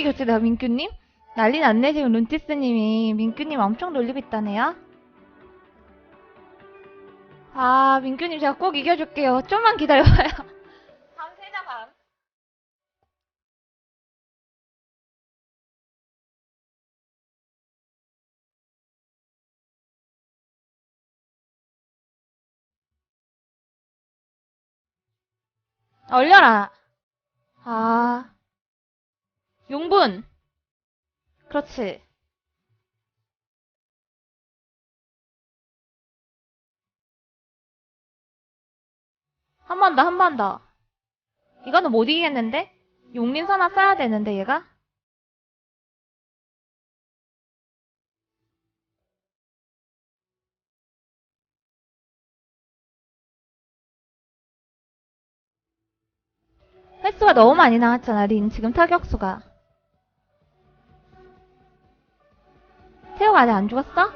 어떻게 교체돼요, 민규님? 난리 났네, 지금 룬티스님이. 민규님 엄청 놀리고 있다네요. 아, 민규님 제가 꼭 이겨줄게요. 좀만 기다려봐요. 밤 새자, 밤. 얼려라. 아. 용분. 그렇지. 한 번 더, 한 번 더. 이거는 못 이기겠는데? 용린선화 써야 되는데, 얘가? 횟수가 너무 많이 나왔잖아, 린. 지금 타격수가. 아직 안 죽었어?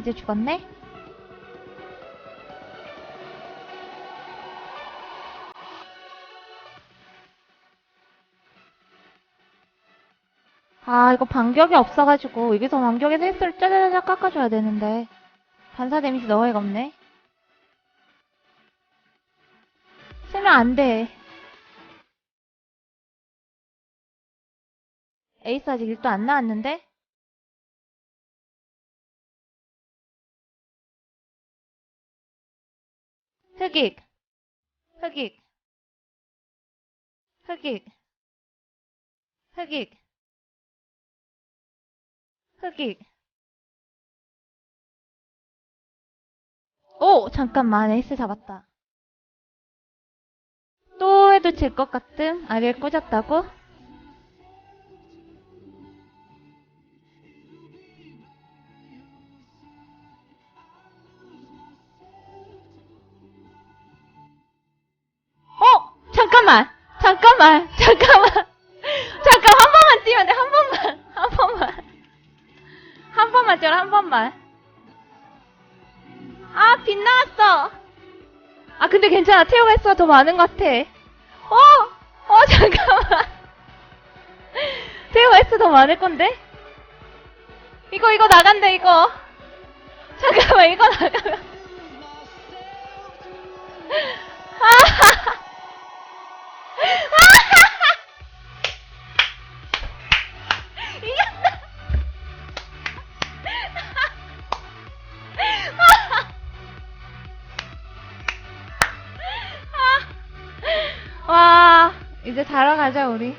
이제 죽었네? 아, 이거 반격이 없어가지고, 여기서 반격에서 횟수를 짜자자자 깎아줘야 되는데. 반사 데미지 넣어야가 없네. 쓰면 안 돼. 에이스 아직 1도 안 나왔는데? 흑익, 흑익, 흑익, 흑익, 흑익. 오! 잠깐만, 에이스 잡았다. 또 해도 질 것 같음? 아리를 꽂았다고? 잠깐만! 잠깐만! 잠깐만! 잠깐, 한 번만 뛰면 돼, 한 번만! 한 번만! 한 번만 뛰어라, 한 번만! 아, 빗나왔어! 아, 근데 괜찮아. 태호가 횟수가 더 많은 것 같아. 어! 어, 잠깐만. 태호가 횟수 더 많을 건데? 이거, 이거 나간대, 이거. 잠깐만, 이거 나가면. 와, 이제 자러 가자, 우리.